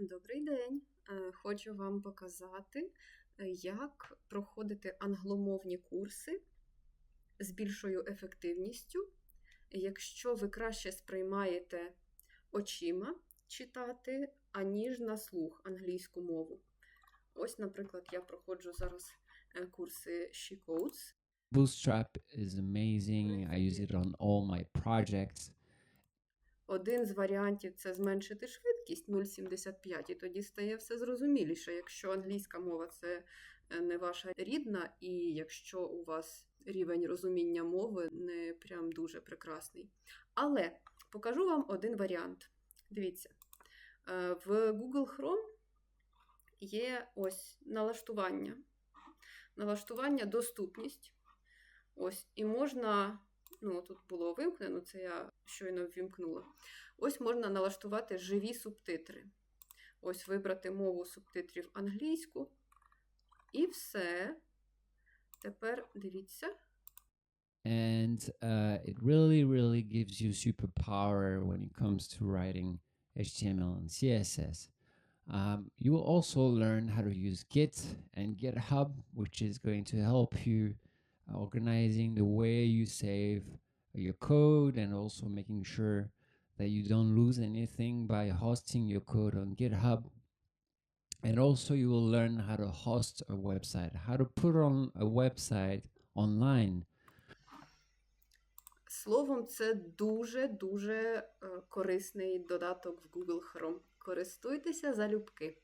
Добрий день. Е, Хочу вам показати, е, як проходити англомовні курси з більшою ефективністю, якщо ви краще сприймаєте очима читати, аніж на слух англійську мову. Ось, наприклад, я проходжу зараз е, курси She Codes. Bootstrap is amazing. I use it on all my projects. Один з варіантів це зменшити швидкість 0,75, і тоді стає все зрозуміліше. Якщо англійська мова це е, не ваша рідна, і якщо у вас рівень розуміння мови не прям дуже прекрасний. Але покажу вам один варіант. Дивіться, е, в Google Chrome є ось налаштування. Налаштування доступність. Ось, і можна ну, тут було вимкнено, це я щойно ввімкнула. Ось можна налаштувати живі субтитри. Ось вибрати мову субтитрів англійську. І все. Тепер дивіться. And uh, it really, really gives you superpower when it comes to writing HTML and CSS. Um, you will also learn how to use Git and GitHub, which is going to help you organizing the way you save your code and also making sure that you don't lose anything by hosting your code on GitHub. And also, you will learn how to host a website, how to put on a website online. Словом, це дуже-дуже е, корисний додаток в Google Chrome. Користуйтеся залюбки.